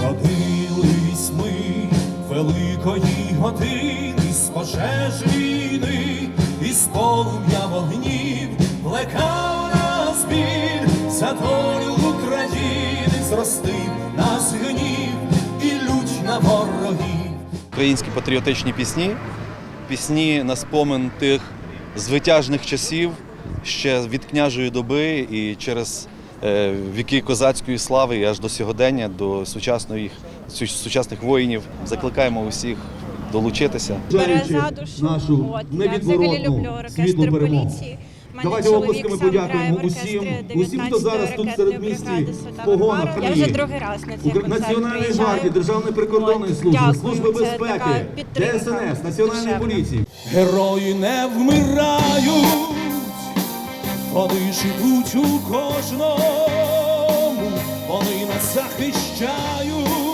Зродились ми великої години з пожеж війни, і з полум'я вогнів плекав нас біль за України, зростив нас гнів і лють на ворогів. українські патріотичні пісні, пісні на спомин тих звитяжних часів ще від княжої доби і через віки козацької слави і аж до сьогодення, до сучасної, сучасних воїнів. Закликаємо усіх долучитися. бере за душу. нашу От, я взагалі невідворотну люблю світлу оркестр перемогу. поліції. У Давайте оплесками подякуємо усім, усім, хто зараз тут серед місті бригади в погонах Я вже другий раз на цей концерт Національної гвардії, Державної прикордонної служби, Служби безпеки, ДСНС, Національної поліції. Герої не вмирають, вони живуть у кожному, вони нас захищають